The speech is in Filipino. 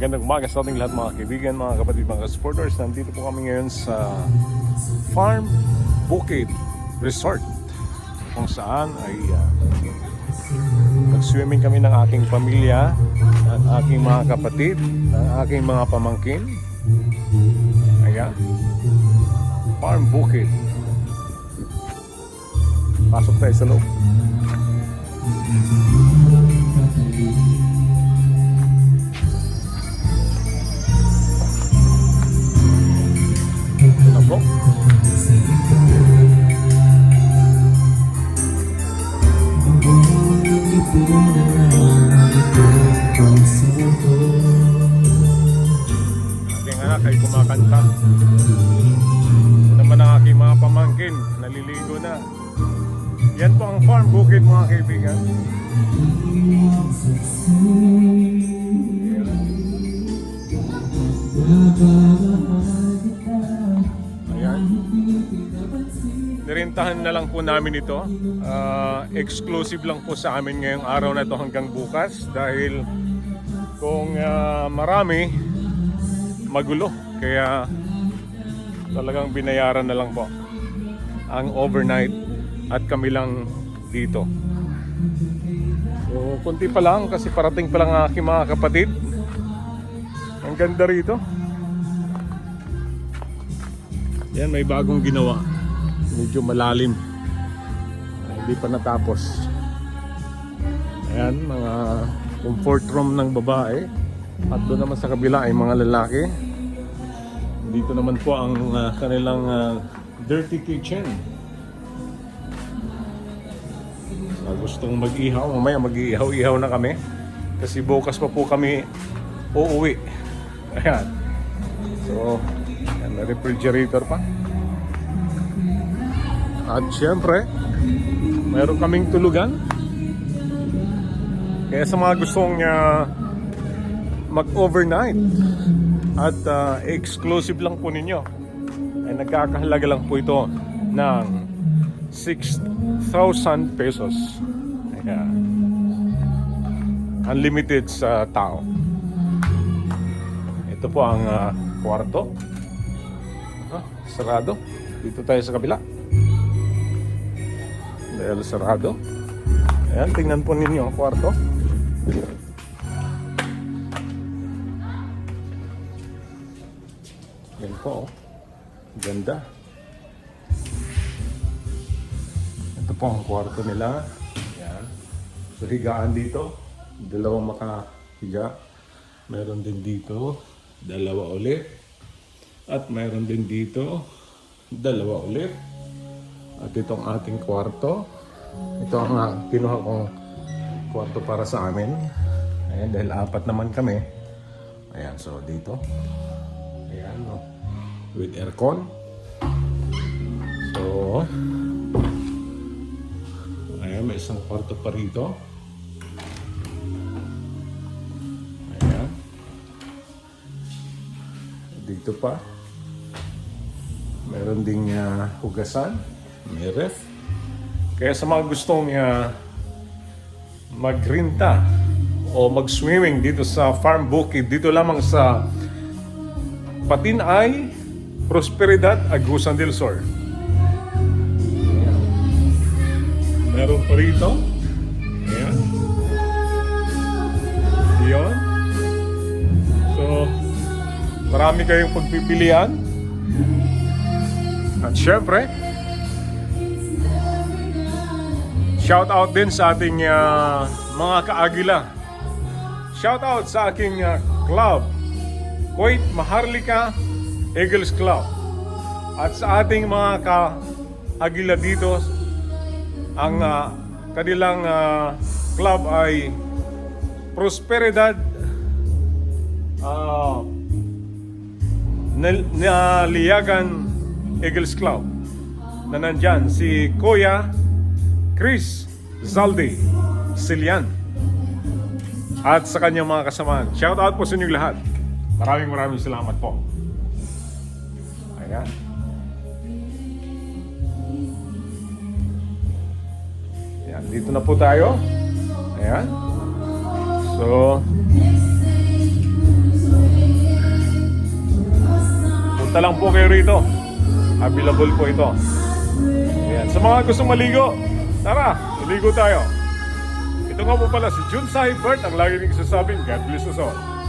Magandang umaga sa ating lahat mga kaibigan, mga kapatid, mga supporters. Nandito po kami ngayon sa Farm Bukid Resort kung saan ay uh, nag-swimming kami ng aking pamilya, ng aking mga kapatid, ng aking mga pamangkin. Ayan. Farm Bukid. Pasok tayo sa loob. Kumakanta. Naman ang aking mga pamangkin, naliligo na. Yan po ang farm bukid mga kaibigan. Ayan. Nirintahan na lang po namin ito. Ah, exclusive lang po sa amin ngayong araw na ito hanggang bukas dahil kung ah, marami, magulo. Kaya talagang binayaran na lang po ang overnight at kami lang dito. So, kunti pa lang kasi parating pa lang ang aking mga kapatid. Ang ganda rito. Yan, may bagong ginawa. Medyo malalim. Ah, Hindi pa natapos. Ayan, mga comfort room ng babae. At doon naman sa kabila ay mga lalaki. Dito naman po ang ah, kanilang ah, dirty kitchen. Sa gustong mag-ihaw, mamaya mag-ihaw-ihaw na kami. Kasi bukas pa po kami uuwi. Ayan. So, yan, may refrigerator pa. At syempre, meron kaming tulugan. Kaya sa mga gustong uh, mag-overnight at uh, exclusive lang po ninyo, ay nagkakahalaga lang po ito ng 6,000 pesos. Kaya, unlimited sa tao. Ito po ang ah, kwarto. Ah, sarado. Dito tayo sa kabila. Dahil sarado. Ayan, tingnan po ninyo ang kwarto. Yan po. oh. Ganda. Ito po ang kwarto nila. Yan. So higaan dito. Dalawang makahiga. Meron din dito. Dalawa ulit. At meron din dito. Dalawa ulit. At itong ating kwarto. Ito ang uh, kinuha kong kwarto para sa amin. Ayan, dahil apat naman kami. Ayan, so dito. Ayan, no. With aircon. So, ayan, may isang kwarto pa rito. Ayan. Dito pa. Meron ding ah, hugasan. May ref. Kaya sa mga gustong uh, magrinta o mag-swimming dito sa Farm Bukid, dito lamang sa Patinay, Prosperidad, Agusan del Sur. Ayan. Meron pa rito. Ayan. Yun. So, marami kayong pagpipilian. At syempre, shout out din sa ating ah, mga kaagila. Shout out sa aking ah, club, Kuwait Maharlika Eagles Club. At sa ating mga kaagila dito, ang ah, kanilang ah, club ay Prosperidad ah, Nal- Naliyagan Eagles Club na nandyan si Kuya Chris Zaldi Silian at sa kanyang mga kasamahan. Shout out po sa inyong lahat. Maraming maraming salamat po. Ayan. Ayan, dito na po tayo. Ayan. So, Punta lang po kayo rito. Available po ito. Ayan. Sa mga gusto maligo, tara, maligo tayo. Ito nga po pala si Jun Sahi Bert ang lagi nagsasabing God bless us all.